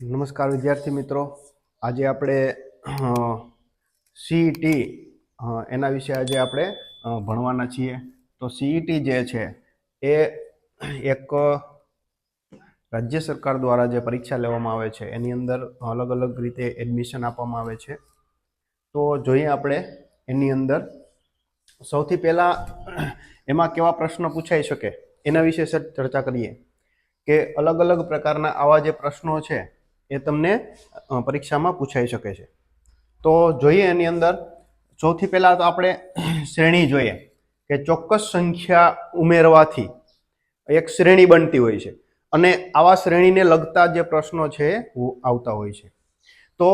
નમસ્કાર, વિદ્યાર્થી મિત્રો. આજે આપણે સીઈટી એના વિશે આજે આપણે ભણવાના છીએ. તો સીઈટી જે છે, એ એક રાજ્ય સરકાર દ્વારા જે પરીક્ષા લેવામાં આવે છે, એની અંદર અલગ અલગ રીતે એડમિશન આપવામાં આવે છે. તો જોઈએ આપણે એની અંદર. સૌથી પહેલાં, એમાં કેવા પ્રશ્નો પૂછાઈ શકે? એના વિશે ચર્ચા કરીએ. કે અલગ અલગ પ્રકારના આવા જે પ્રશ્નો છે એ તમને પરીક્ષામાં પૂછાઈ શકે છે. તો જોઈએ એની અંદર, સૌથી પહેલાં તો આપણે શ્રેણી જોઈએ કે ચોક્કસ સંખ્યા ઉમેરવાથી એક શ્રેણી બનતી હોય છે. અને આવા શ્રેણીને લગતા જે પ્રશ્નો છે આવતા હોય છે. તો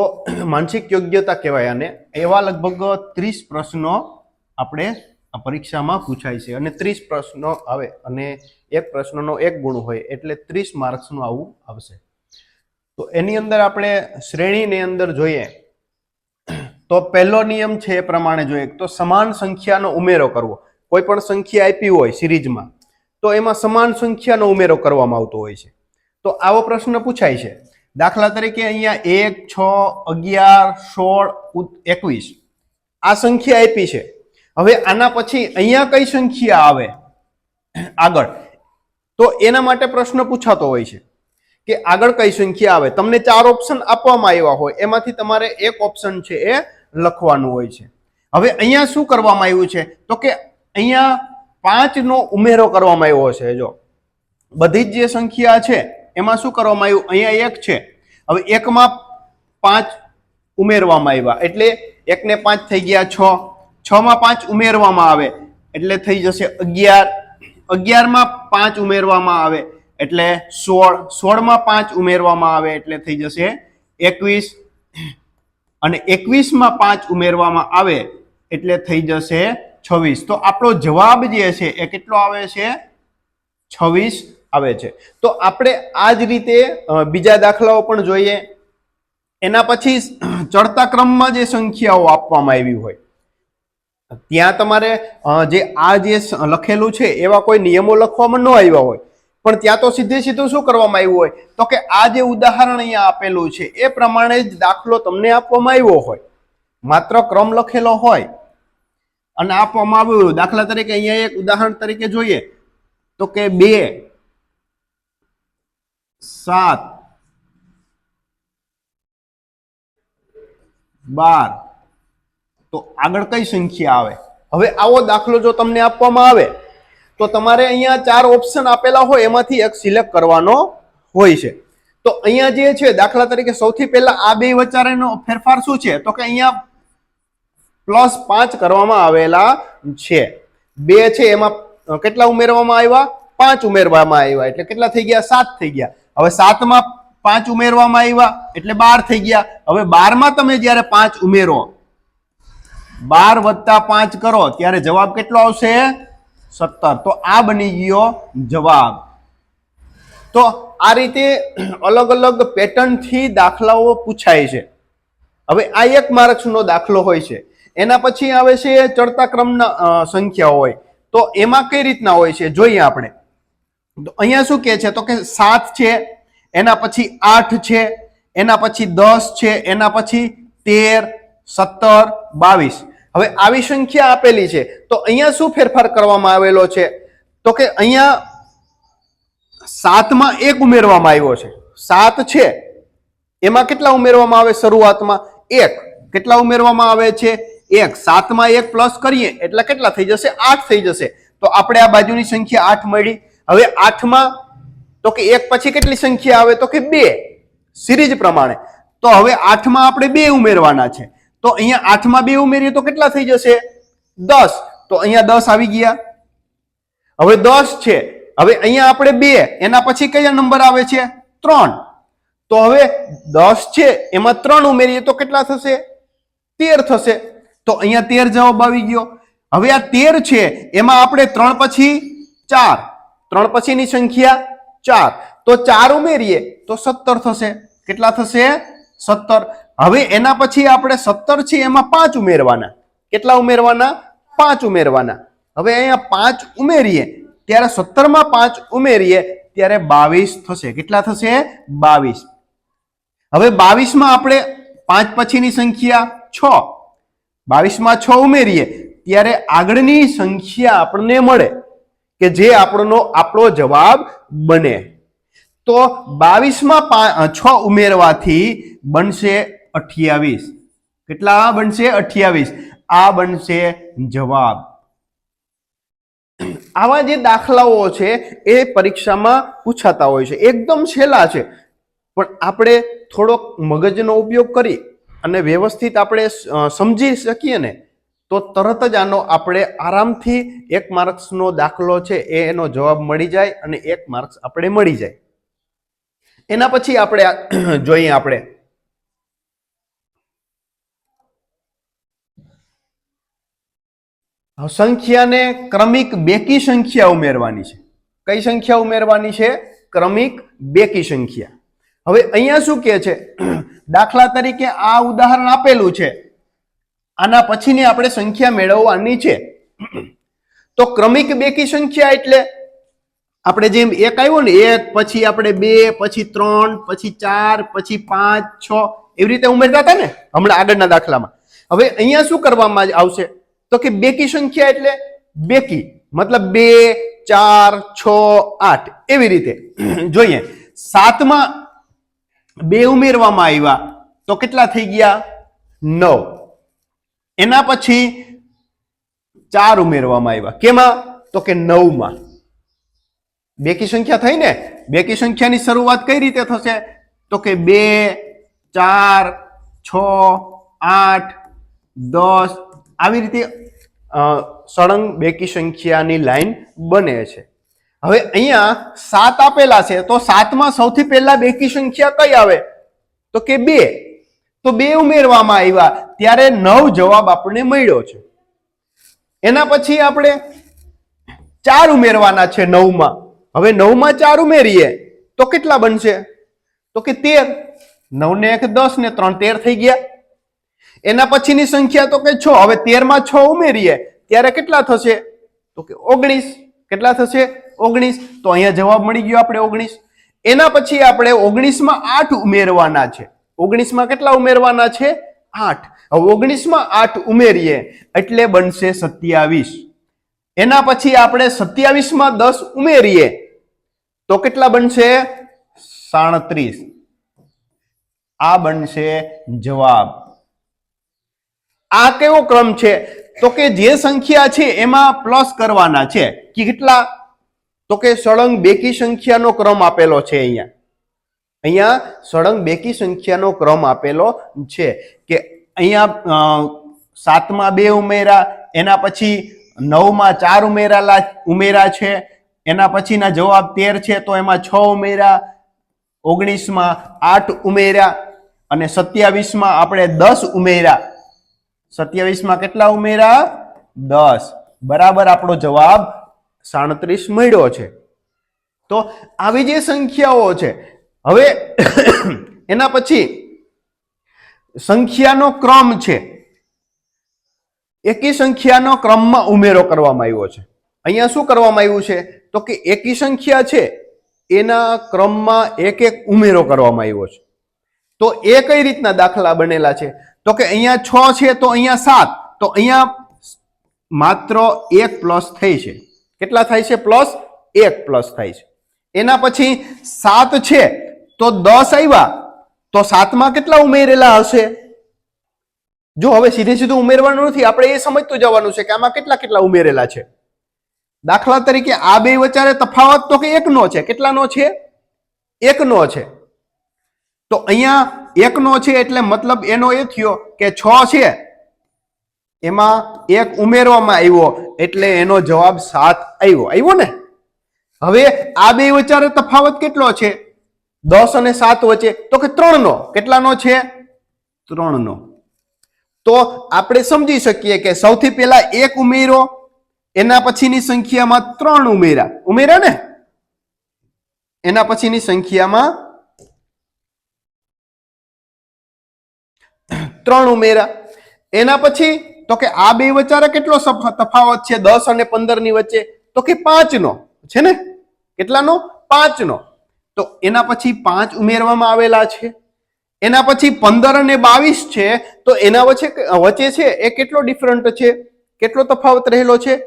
માનસિક યોગ્યતા કહેવાય અને એવા લગભગ ત્રીસ પ્રશ્નો આપણે પરીક્ષામાં પૂછાય છે. અને ત્રીસ પ્રશ્નો આવે અને એક પ્રશ્નનો એક ગુણ હોય એટલે ત્રીસ માર્ક્સનું આવું આવશે. તો એની અંદર આપણે શ્રેણીની અંદર જોઈએ, તો પહેલો નિયમ છે એ પ્રમાણે જોઈએ, તો સમાન સંખ્યાનો ઉમેરો કરવો. કોઈ પણ સંખ્યા આપી હોય સિરીઝમાં, તો એમાં સમાન સંખ્યાનો ઉમેરો કરવામાં આવતો હોય છે. તો આવો પ્રશ્ન પૂછાય છે. દાખલા તરીકે અહીંયા એક, છ, અગિયાર, સોળ એકવીસ, આ સંખ્યા આપી છે. હવે આના પછી અહીંયા કઈ સંખ્યા આવે? આગળ. તો એના માટે પ્રશ્ન પૂછાતો હોય છે. કે આગળ કઈ સંખ્યા આવે? તમને ચાર ઓપ્શન આપવામાં આવ્યા હોય. એમાંથી તમારે એક ઓપ્શન છે એ લખવાનું હોય છે. હવે અહીંયા શું કરવામાં આવ્યું છે? તો કે અહીંયા પાંચનો ઉમેરો કરવામાં આવ્યો છે, જો. બધી જ જે સંખ્યા છે, એમાં શું કરવામાં આવ્યું? અહીંયા એક છે. હવે એકમાં પાંચ ઉમેરવામાં આવ્યા. એટલે એકને પાંચ થઈ ગયા છ. છ માં પાંચ ઉમેરવામાં આવે. એટલે થઈ જશે અગિયાર. અગિયારમાં પાંચ ઉમેરવામાં આવે. એટલે સોળ, સોળમાં પાંચ ઉમેરવામાં આવે એટલે થઈ જશે એકવીસ. અને એકવીસમાં પાંચ ઉમેરવામાં આવે એટલે થઈ જશે છવ્વીસ. તો આપણો જવાબ જે છે એ કેટલો આવે છે? છવ્વીસ આવે છે. તો આપણે આ જ રીતે બીજા દાખલાઓ પણ જોઈએ. એના પછી ચડતા ક્રમમાં જે સંખ્યાઓ આપવામાં આવી હોય. ત્યાં તમારે જે આ જે લખેલું છે એવા કોઈ નિયમો લખવામાં ન આવ્યા હોય. પણ ત્યાં તો સીધે સીધું શું કરવામાં આવ્યું હોય? તો કે આ જે ઉદાહરણ અહીંયા આપેલું છે, એ પ્રમાણે જ દાખલો તમને આપવામાં આવ્યો હોય. માત્ર ક્રમ લખેલો હોય અને આપવામાં આવ્યું દાખલા તરીકે અહીંયા એક ઉદાહરણ તરીકે જોઈએ. તો કે બે, સાત, બાર. તો આગળ કઈ સંખ્યા આવે? હવે આવો દાખલો જો તમને આપવામાં આવે તો તમારે અહીંયા ચાર ઓપ્શન આપેલા હોય, એમાંથી એક સિલેક્ટ કરવાનો હોય છે. તો અહીંયા જે છે, દાખલા તરીકે સૌથી પહેલા આ બે વચારેનો ફેરફાર શું છે? તો કે અહીંયા પ્લસ પાંચ કરવામાં આવેલા છે. બે છે, એમાં કેટલા ઉમેરવામાં આવ્યા? પાંચ ઉમેરવામાં આવ્યા, એટલે કેટલા થઈ ગયા? સાત થઈ ગયા. હવે સાતમાં પાંચ ઉમેરવામાં આવ્યા, એટલે બાર થઈ ગયા. હવે બારમાં તમે જ્યારે પાંચ ઉમેરો, બાર વત્તા પાંચ કરો, ત્યારે જવાબ કેટલો આવશે? સત્તર. તો આ બની ગયો જવાબ. તો આ રીતે અલગ અલગ પેટર્નથી દાખલાઓ પૂછાય છે. હવે આ એક માર્ક્સનો દાખલો હોય છે. એના પછી આવે છે ચડતા ક્રમના સંખ્યા હોય. તો એમાં કઈ રીતના હોય છે? જોઈએ આપણે. તો અહીંયા શું કહે છે? તો કે સાત છે, એના પછી આઠ છે, એના પછી દસ છે, એના પછી તેર, સત્તર, બાવીસ. હવે આવી સંખ્યા આપેલી છે. તો અહીંયા શું ફેરફાર કરવામાં આવેલો છે? તો કે અહીંયા સાતમાં એક ઉમેરવામાં આવ્યો છે. સાત છે. એમાં કેટલા ઉમેરવામાં આવે શરૂઆતમાં? એક. કેટલા ઉમેરવામાં આવે છે? એક. સાતમાં એક પ્લસ કરીએ એટલે કેટલા થઈ જશે? આઠ થઈ જશે. તો આપણે આ બાજુની સંખ્યા આઠ મળી. હવે આઠમાં તો કે એક પછી કેટલી સંખ્યા આવે? તો કે બે. સિરીઝ પ્રમાણે. તો હવે આઠમાં આપણે બે ઉમેરવાના છે. તો અહીંયા આઠમાં બે ઉમેરીએ તો કેટલા થઈ જશે? દસ. તો અહીંયા દસ આવી ગયા. હવે દસ છે. હવે અહીંયા આપણે બે. એના પછી કયા નંબર આવે છે? ત્રણ. તો હવે દસ છે. એમાં ત્રણ ઉમેરીએ તો કેટલા થશે? તેર થશે. તો અહીંયા તેર જવાબ આવી ગયો. હવે આ તેર છે. એમાં આપણે ત્રણ પછી ચાર. ત્રણ પછીની સંખ્યા ચાર. તો ચાર ઉમેરીએ તો સત્તર થશે. કેટલા થશે? સત્તર. હવે એના પછી આપણે સત્તર છે, એમાં પાંચ ઉમેરવાના. કેટલા ઉમેરવાના? પાંચ ઉમેરવાના. હવે અહીંયા પાંચ ઉમેરીએ, ત્યારે સત્તરમાં પાંચ ઉમેરીએ, ત્યારે બાવીસ થશે. કેટલા થશે? બાવીસ. હવે બાવીસમાં આપણે પાંચ પછીની સંખ્યા છ. બાવીસમાં છ ઉમેરીએ, ત્યારે આગળની સંખ્યા આપણને મળે કે જે આપણનો આપણો જવાબ બને. તો બાવીસમાં છ ઉમેરવાથી બનશે અઠ્યાવીસ. કેટલા બનશે? અઠ્યાવીસ. આ બનશે જવાબ. આવા જે દાખલાઓ છે, એ પરીક્ષામાં પૂછાતા હોય છે. એકદમ છેલ્લા છે. પણ આપણે થોડોક મગજનો ઉપયોગ કરી અને વ્યવસ્થિત આપણે સમજી શકીએ ને, તો તરત જ આનો આપણે આરામથી એક માર્ક્સનો દાખલો છે, એ એનો જવાબ મળી જાય અને એક માર્ક્સ આપણે મળી જાય. એના પછી આપણે જોઈએ આપણે હવે સંખ્યાને ક્રમિક બેકી સંખ્યા ઉમેરવાની છે. કઈ સંખ્યા ઉમેરવાની છે? ક્રમિક બેકી સંખ્યા. હવે અહીંયા શું કહે છે? દાખલા તરીકે આ ઉદાહરણ આપેલું છે. આના પછીની આપણે સંખ્યા મેળવવાની છે. તો ક્રમિક બેકી સંખ્યા એટલે આપણે જેમ એક આવ્યો ને, એક, પછી આપણે બે, પછી ત્રણ, પછી ચાર, પછી પાંચ, છ, એવી રીતે ઉમેરતા હતા ને? હમણાં આગળના દાખલામાં. હવે અહીંયા શું કરવામાં આવશે? તો કે બેકી સંખ્યા એટલે બેકી મતલબ બે, ચાર, છ, આઠ. એવી રીતે. જોઈએ. સાતમાં બે ઉમેરવામાં આવ્યા. તો કેટલા થઈ ગયા? નવ. એના પછી ચાર ઉમેરવામાં આવ્યા. કેમાં? તો કે નવમાં. બેકી સંખ્યા થઈ ને? બેકી સંખ્યાની શરૂઆત કઈ રીતે થશે? તો કે બે, ચાર, છ, આઠ, દસ. આવી રીતે સળંગ બેકી સંખ્યાની લાઈન બને છે. હવે અહીંયા સાત આપેલા છે, તો સાતમાં સૌથી પહેલા બેકી સંખ્યા કઈ આવે? તો કે બે. તો બે ઉમેરવામાં આવ્યા, ત્યારે નવ જવાબ આપણને મળ્યો છે. એના પછી આપણે ચાર ઉમેરવાના છે નવમાં. હવે નવમાં ચાર ઉમેરીએ, તો કેટલા બનશે? તો કે તેર. નવ ને એક દસ ને ત્રણ, તેર થઈ ગયા. એના પછીની સંખ્યા તો કે છ, હવે તેરમાં છ ઉમેરીએ, ત્યારે કેટલા થશે? તો કે ઓગણીસ. કેટલા થશે? ઓગણીસ. તો અહીંયા જવાબ મળી ગયો આપણે ઓગણીસ. એના પછી આપણે ઓગણીસમાં આઠ ઉમેરવાના છે. ઓગણીસમાં કેટલા ઉમેરવાના છે? આઠ. હવે ઓગણીસમાં આઠ ઉમેરીએ, એટલે બનશે સત્યાવીસ. એના પછી આપણે સત્યાવીસમાં દસ ઉમેરીએ, તો કેટલા બનશે? સાડત્રીસ. આ બનશે જવાબ. આ કેવો ક્રમ છે? તો કે જે સંખ્યા છે એમાં પ્લસ કરવાના છે. કેટલા? તો કે સળંગ બેકી સંખ્યાનો ક્રમ આપેલો છે અહીંયા. અહીંયા સળંગ બેકી સંખ્યાનો ક્રમ આપેલો છે કે અહીંયા સાતમાં બે ઉમેરા, એના પછી નવમાં ચાર ઉમેરાલા, ઉમેરા છે, એના પછીના જવાબ તેર છે, તો એમાં છ ઉમેરા, ઓગણીસમાં આઠ ઉમેર્યા અને સત્યાવીસમાં આપણે દસ ઉમેર્યા સત્યાવીસમાં કેટલા ઉમેરા? દસ. બરાબર આપણો જવાબ સાડત્રીસ મળ્યો છે. તો આવી જે સંખ્યાઓ છે, હવે એના પછી સંખ્યાનો ક્રમ છે. એકી સંખ્યાનો ક્રમમાં ઉમેરો કરવામાં આવ્યો છે. અહીંયા શું કરવામાં આવ્યું છે? તો કે એકી સંખ્યા છે, એના ક્રમમાં એક એક ઉમેરો કરવામાં આવ્યો છે. તો એ કઈ રીતના દાખલા બનેલા છે? તો કે અહીંયા છ છે, તો અહીંયા સાત. તો અહીંયા માત્ર એક પ્લસ થઈ છે. કેટલા થાય છે? પ્લસ એક પ્લસ થાય છે. એના પછી સાત છે, તો દસ આવ્યા. તો સાતમાં કેટલા ઉમેરેલા હશે? જો હવે સીધે સીધું ઉમેરવાનું નથી, આપણે એ સમજતું જવાનું છે કે આમાં કેટલા કેટલા ઉમેરેલા છે. દાખલા તરીકે આ બે વચ્ચે તફાવત તો કે એકનો છે. કેટલાનો છે? એકનો છે. તો અહીંયા એકનો છે એટલે મતલબ એનો એ થયો કે છ છે. એમાં એક ઉમેરવામાં આવ્યો એટલે એનો જવાબ સાત આવ્યો. આવ્યો ને? હવે આ બે વચ્ચે તફાવત કેટલો છે? દસ અને સાત વચ્ચે. તો કે ત્રણનો. કેટલાનો છે? ત્રણનો. તો આપણે સમજી શકીએ કે સૌથી પહેલા એક ઉમેરો, એના પછીની સંખ્યામાં ત્રણ ઉમેરા. ઉમેરા ને? એના પછીની સંખ્યામાં ત્રણ ઉમેરા એના પછી તો કે આ બે વચ્ચે કેટલો તફાવત છે? દસ અને પંદરની વચ્ચે. તો કે પાંચ નો છે ને? કેટલાનો? પાંચ નો તો એના પછી પાંચ ઉમેરવામાં આવેલા છે. એના પછી પંદર અને બાવીસ છે. તો એના વચ્ચે વચ્ચે છે એ કેટલો ડિફરન્ટ છે? કેટલો તફાવત રહેલો છે?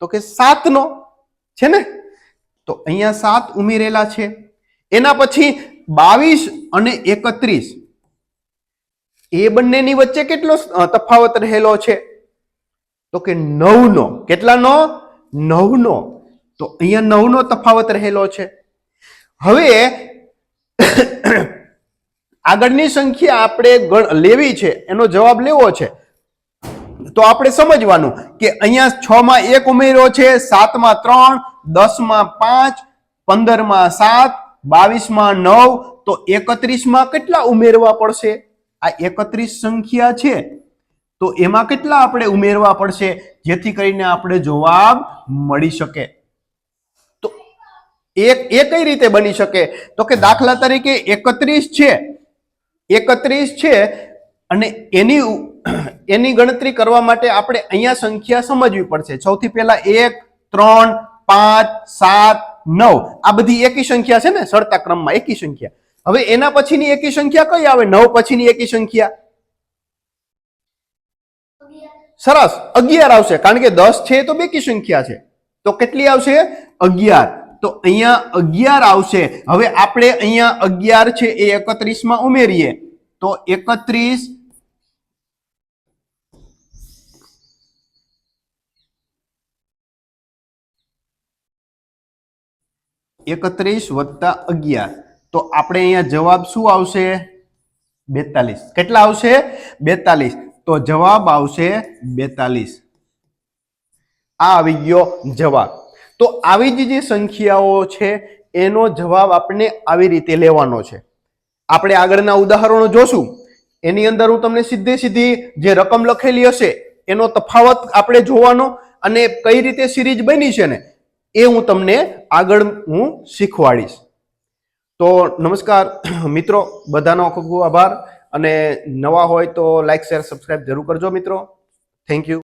તો કે સાતનો. છે ને? તો અહીંયા સાત ઉમેરેલા છે. એના પછી બાવીસ અને એકત્રીસ. એ બંનેની વચ્ચે કેટલો તફાવત રહેલો છે? તો કે નવનો. કેટલાનો? નવનો. તો અહીંયા નવનો તફાવત રહેલો છે. હવે આગળની સંખ્યા આપણે લેવી છે, એનો જવાબ લેવો છે. તો આપણે સમજવાનું કે અહીંયા છ માં એક ઉમેર્યો છે, સાતમાં ત્રણ, દસમાં પાંચ, પંદરમાં સાત, બાવીસમાં નવ, તો એકત્રીસમાં કેટલા ઉમેરવા પડશે? આ એકત્રીસ સંખ્યા છે, તો એમાં કેટલા આપણે ઉમેરવા પડશે? જેથી કરીને આપણે જવાબ મળી શકે. તો એક એ કઈ રીતે બની શકે? તો કે દાખલા તરીકે એકત્રીસ છે. એકત્રીસ છે અને એની એની ગણતરી કરવા માટે આપણે અહીંયા સંખ્યા સમજવી પડશે. સૌથી પહેલા એક, ત્રણ, પાંચ, સાત, નવ. આ બધી એકી સંખ્યા છે ને? સરતા ક્રમમાં એકી સંખ્યા. હવે એના પછીની એકી સંખ્યા કઈ આવે? નવ પછીની એકી સંખ્યા સરસ, અગિયાર આવશે, કારણ કે દસ છે તો બેકી સંખ્યા છે? તો કેટલી આવશે? અગિયાર. તો અહીંયા અગિયાર આવશે. હવે આપણે અહીંયા અગિયાર છે એ એકત્રીસમાં ઉમેરીએ. તો એકત્રીસ એકત્રીસ વત્તા અગિયાર. તો આપણે અહીંયા જવાબ શું આવશે? બેતાલીસ. કેટલા આવશે? બેતાલીસ. તો જવાબ આવશે બેતાલીસ. આ આવી ગયો જવાબ. તો આવી જ જે સંખ્યાઓ છે, એનો જવાબ આપણે આવી રીતે લેવાનો છે. આપણે આગળના ઉદાહરણો જોશું. એની અંદર હું તમને સીધે સીધી જે રકમ લખેલી હશે, એનો તફાવત આપણે જોવાનો અને કઈ રીતે સિરીઝ બની છે ને, એ હું તમને આગળ હું શીખવાડીશ. તો નમસ્કાર. મિત્રો, બધાનો ખૂબ ખૂબ આભાર. અને નવા હોય તો લાઈક શેર સબસ્ક્રાઈબ જરૂર કરજો મિત્રો. Thank you